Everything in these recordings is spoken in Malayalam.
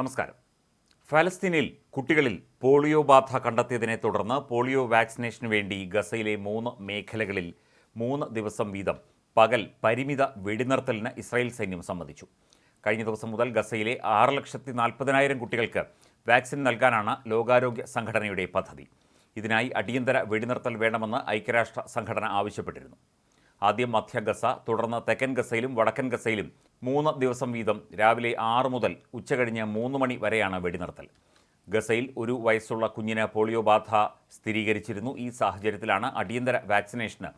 നമസ്കാരം. ഫലസ്തീനിൽ കുട്ടികളിൽ പോളിയോ ബാധ കണ്ടെത്തിയതിനെ തുടർന്ന് പോളിയോ വാക്സിനേഷന് വേണ്ടി ഗസയിലെ മൂന്ന് മേഖലകളിൽ മൂന്ന് ദിവസം വീതം പകൽ പരിമിത വെടിനിർത്തലിന് ഇസ്രായേൽ സൈന്യം സമ്മതിച്ചു. കഴിഞ്ഞ ദിവസം മുതൽ ഗസയിലെ ആറ് ലക്ഷത്തി നാൽപ്പതിനായിരം കുട്ടികൾക്ക് വാക്സിൻ നൽകാനാണ് ലോകാരോഗ്യ സംഘടനയുടെ പദ്ധതി. ഇതിനായി അടിയന്തര വെടിനിർത്തൽ വേണമെന്ന് ഐക്യരാഷ്ട്ര സംഘടന ആവശ്യപ്പെട്ടിരുന്നു. ആദ്യം മധ്യ ഗസ തുടർന്ന് തെക്കൻ ഗസയിലും വടക്കൻ ഗസയിലും മൂന്ന് ദിവസം വീതം രാവിലെ ആറ് മുതൽ ഉച്ചകഴിഞ്ഞ് മൂന്ന് മണി വരെയാണ് വെടിനിർത്തൽ. ഗസയിൽ ഒരു വയസ്സുള്ള കുഞ്ഞിന് പോളിയോ ബാധ സ്ഥിരീകരിച്ചിരുന്നു. ഈ സാഹചര്യത്തിലാണ് അടിയന്തര വാക്സിനേഷന്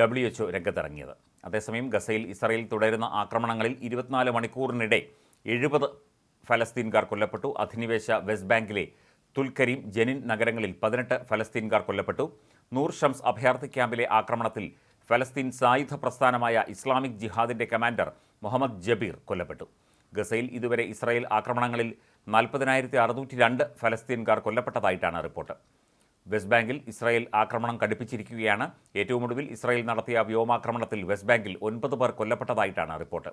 ഡബ്ല്യു എച്ച്ഒ രംഗത്തിറങ്ങിയത്. അതേസമയം ഗസയിൽ ഇസ്രയേൽ തുടരുന്ന ആക്രമണങ്ങളിൽ ഇരുപത്തിനാല് മണിക്കൂറിനിടെ എഴുപത് ഫലസ്തീൻകാർ കൊല്ലപ്പെട്ടു. അധിനിവേശ വെസ്റ്റ് ബാങ്കിലെ തുൽക്കരീം ജനിൻ നഗരങ്ങളിൽ പതിനെട്ട് ഫലസ്തീൻകാർ കൊല്ലപ്പെട്ടു. നൂർ ഷംസ് അഭയാർത്ഥി ക്യാമ്പിലെ ആക്രമണത്തിൽ ഫലസ്തീൻ സായുധ പ്രസ്ഥാനമായ ഇസ്ലാമിക് ജിഹാദിന്റെ കമാൻഡർ മുഹമ്മദ് ജബീർ കൊല്ലപ്പെട്ടു. ഗസയിൽ ഇതുവരെ ഇസ്രായേൽ ആക്രമണങ്ങളിൽ നാൽപ്പതിനായിരത്തി അറുന്നൂറ്റി രണ്ട് ഫലസ്തീൻകാർ കൊല്ലപ്പെട്ടതായിട്ടാണ് റിപ്പോർട്ട്. വെസ്റ്റ് ബാങ്കിൽ ഇസ്രായേൽ ആക്രമണം കടുപ്പിച്ചിരിക്കുകയാണ്. ഏറ്റവും ഒടുവിൽ ഇസ്രായേൽ നടത്തിയ വ്യോമാക്രമണത്തിൽ വെസ്റ്റ് ബാങ്കിൽ ഒൻപത് പേർ കൊല്ലപ്പെട്ടതായിട്ടാണ് റിപ്പോർട്ട്.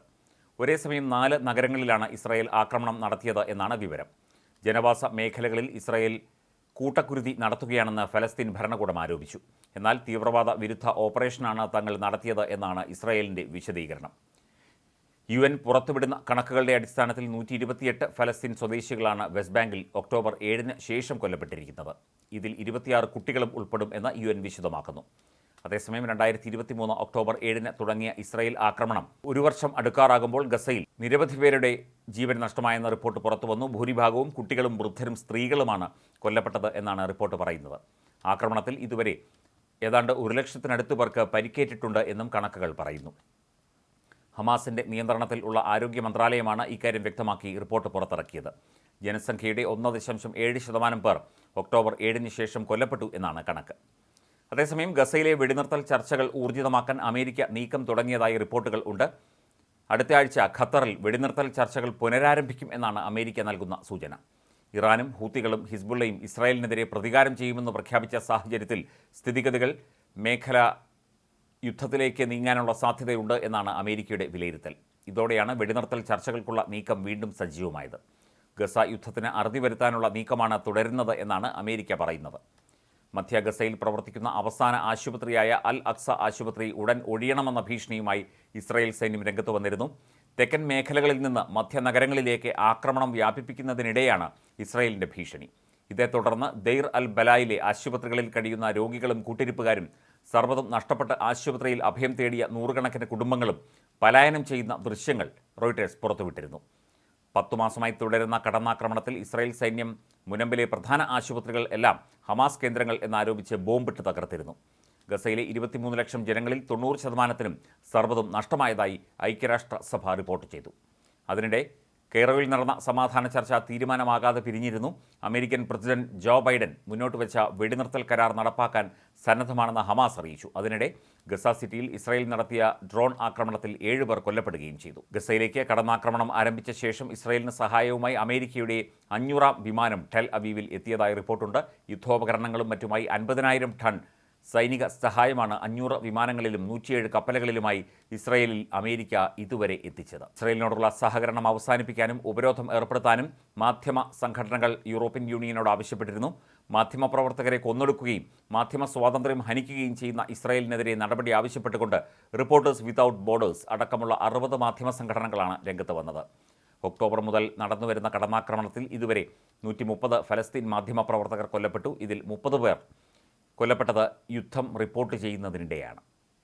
ഒരേ സമയം നാല് നഗരങ്ങളിലാണ് ഇസ്രായേൽ ആക്രമണം നടത്തിയത് എന്നാണ് വിവരം. ജനവാസ മേഖലകളിൽ ഇസ്രായേൽ കൂട്ടക്കുരുതി നടത്തുകയാണെന്ന് ഫലസ്തീൻ ഭരണകൂടം ആരോപിച്ചു. എന്നാൽ തീവ്രവാദ വിരുദ്ധ ഓപ്പറേഷനാണ് തങ്ങൾ നടത്തിയത് എന്നാണ് ഇസ്രായേലിന്റെ വിശദീകരണം. യു എൻ പുറത്തുവിടുന്ന കണക്കുകളുടെ അടിസ്ഥാനത്തിൽ നൂറ്റി ഇരുപത്തിയെട്ട് ഫലസ്തീൻ സ്വദേശികളാണ് വെസ്റ്റ് ബാങ്കിൽ ഒക്ടോബർ ഏഴിന് ശേഷം കൊല്ലപ്പെട്ടിരിക്കുന്നത്. ഇതിൽ ഇരുപത്തിയാറ് കുട്ടികളും ഉൾപ്പെടും എന്ന് യു എൻ വിശദമാക്കുന്നു. അതേസമയം രണ്ടായിരത്തി ഇരുപത്തി മൂന്ന് ഒക്ടോബർ ഏഴിന് തുടങ്ങിയ ഇസ്രായേൽ ആക്രമണം ഒരു വർഷം അടുക്കാറാകുമ്പോൾ ഗസയിൽ നിരവധി പേരുടെ ജീവൻ നഷ്ടമായെന്ന റിപ്പോർട്ട് പുറത്തുവന്നു. ഭൂരിഭാഗവും കുട്ടികളും വൃദ്ധരും സ്ത്രീകളുമാണ് കൊല്ലപ്പെട്ടത് എന്നാണ് റിപ്പോർട്ട് പറയുന്നത്. ആക്രമണത്തിൽ ഇതുവരെ ഏതാണ്ട് ഒരു ലക്ഷത്തിനടുത്ത് പേർക്ക് പരിക്കേറ്റിട്ടുണ്ട് എന്നും കണക്കുകൾ പറയുന്നു. ഹമാസിന്റെ നിയന്ത്രണത്തിൽ ഉള്ള ആരോഗ്യ മന്ത്രാലയമാണ് ഇക്കാര്യം വ്യക്തമാക്കി റിപ്പോർട്ട് പുറത്തിറക്കിയത്. ജനസംഖ്യയുടെ ഒന്ന് ദശാംശം ഏഴ് ശതമാനം പേർ ഒക്ടോബർ ഏഴിന് ശേഷം കൊല്ലപ്പെട്ടു എന്നാണ് കണക്ക്. അതേസമയം ഗസയിലെ വെടിനിർത്തൽ ചർച്ചകൾ ഊർജിതമാക്കാൻ അമേരിക്ക നീക്കം തുടങ്ങിയതായി റിപ്പോർട്ടുകൾ ഉണ്ട്. അടുത്ത ആഴ്ച ഖത്തറിൽ വെടിനിർത്തൽ ചർച്ചകൾ പുനരാരംഭിക്കും എന്നാണ് അമേരിക്ക നൽകുന്ന സൂചന. ഇറാനും ഹൂത്തികളും ഹിസ്ബുള്ളയും ഇസ്രായേലിനെതിരെ പ്രതികാരം ചെയ്യുമെന്ന് പ്രഖ്യാപിച്ച സാഹചര്യത്തിൽ സ്ഥിതിഗതികൾ മേഖല യുദ്ധത്തിലേക്ക് നീങ്ങാനുള്ള സാധ്യതയുണ്ട് എന്നാണ് അമേരിക്കയുടെ വിലയിരുത്തൽ. ഇതോടെയാണ് വെടിനിർത്തൽ ചർച്ചകൾക്കുള്ള നീക്കം വീണ്ടും സജീവമായത്. ഗസ യുദ്ധത്തിന് അറുതി വരുത്താനുള്ള നീക്കമാണ് തുടരുന്നത് എന്നാണ് അമേരിക്ക പറയുന്നത്. മധ്യ ഗസയിൽ പ്രവർത്തിക്കുന്ന അവസാന ആശുപത്രിയായ അൽ അക്സ ആശുപത്രി ഉടൻ ഒഴിയണമെന്ന ഭീഷണിയുമായി ഇസ്രായേൽ സൈന്യം രംഗത്ത് വന്നിരുന്നു. തെക്കൻ മേഖലകളിൽ നിന്ന് മധ്യ മധ്യനഗരങ്ങളിലേക്ക് ആക്രമണം വ്യാപിപ്പിക്കുന്നതിനിടെയാണ് ഇസ്രായേലിന്റെ ഭീഷണി. ഇതേ തുടർന്ന് ദൈർ അൽ ബലായിലെ ആശുപത്രികളിൽ കഴിയുന്ന രോഗികളും കൂട്ടിരിപ്പുകാരും സർവതും നഷ്ടപ്പെട്ട് ആശുപത്രിയിൽ അഭയം തേടിയ നൂറുകണക്കിന് കുടുംബങ്ങളും പലായനം ചെയ്യുന്ന ദൃശ്യങ്ങൾ റോയിട്ടേഴ്സ് പുറത്തുവിട്ടിരുന്നു. പത്തു മാസമായി തുടരുന്ന കടന്നാക്രമണത്തിൽ ഇസ്രായേൽ സൈന്യം മുനമ്പിലെ പ്രധാന ആശുപത്രികൾ എല്ലാം ഹമാസ് കേന്ദ്രങ്ങൾ എന്നാരോപിച്ച് ബോംബിട്ട് തകർത്തിരുന്നു. ഗസയിലെ ഇരുപത്തിമൂന്ന് ലക്ഷം ജനങ്ങളിൽ തൊണ്ണൂറ് ശതമാനത്തിനും സർവതും നഷ്ടമായതായി ഐക്യരാഷ്ട്രസഭ റിപ്പോർട്ട് ചെയ്തു. അതിനിടെ കെയ്റോയിൽ നടന്ന സമാധാന ചർച്ച തീരുമാനമാകാതെ പിരിഞ്ഞിരുന്നു. അമേരിക്കൻ പ്രസിഡന്റ് ജോ ബൈഡൻ മുന്നോട്ട് വെച്ച വെടിനിർത്തൽ കരാർ നടപ്പാക്കാൻ സന്നദ്ധമാണെന്ന് ഹമാസ് അറിയിച്ചു. അതിനിടെ ഗസ സിറ്റിയിൽ ഇസ്രായേൽ നടത്തിയ ഡ്രോൺ ആക്രമണത്തിൽ ഏഴുപേർ കൊല്ലപ്പെടുകയും ചെയ്തു. ഗസയിലേക്ക് കടന്നാക്രമണം ആരംഭിച്ച ശേഷം ഇസ്രായേലിന് സഹായവുമായി അമേരിക്കയുടെ അഞ്ഞൂറാം വിമാനം ടെൽ അവീവിൽ എത്തിയതായി റിപ്പോർട്ടുണ്ട്. യുദ്ധോപകരണങ്ങളും മറ്റുമായി അൻപതിനായിരം ടൺ സൈനിക സഹായമാണ് അഞ്ഞൂറ് വിമാനങ്ങളിലും നൂറ്റിയേഴ് കപ്പലുകളിലുമായി ഇസ്രയേലിൽ അമേരിക്ക ഇതുവരെ എത്തിച്ചത്. ഇസ്രയേലിനോടുള്ള സഹകരണം അവസാനിപ്പിക്കാനും ഉപരോധം ഏർപ്പെടുത്താനും മാധ്യമ സംഘടനകൾ യൂറോപ്യൻ യൂണിയനോട് ആവശ്യപ്പെട്ടിരുന്നു. മാധ്യമപ്രവർത്തകരെ കൊന്നൊടുക്കുകയും മാധ്യമ സ്വാതന്ത്ര്യം ഹനിക്കുകയും ചെയ്യുന്ന ഇസ്രയേലിനെതിരെ നടപടി ആവശ്യപ്പെട്ടുകൊണ്ട് റിപ്പോർട്ടേഴ്സ് വിതൗട്ട് ബോർഡേഴ്സ് അടക്കമുള്ള അറുപത് മാധ്യമ സംഘടനകളാണ് രംഗത്ത് വന്നത്. ഒക്ടോബർ മുതൽ നടന്നുവരുന്ന കടന്നാക്രമണത്തിൽ ഇതുവരെ നൂറ്റി മുപ്പത് ഫലസ്തീൻ മാധ്യമപ്രവർത്തകർ കൊല്ലപ്പെട്ടു. ഇതിൽ മുപ്പത് പേർ കൊല്ലപ്പെട്ടത് യുദ്ധം റിപ്പോർട്ട് ചെയ്യുന്നതിനിടെയാണ്.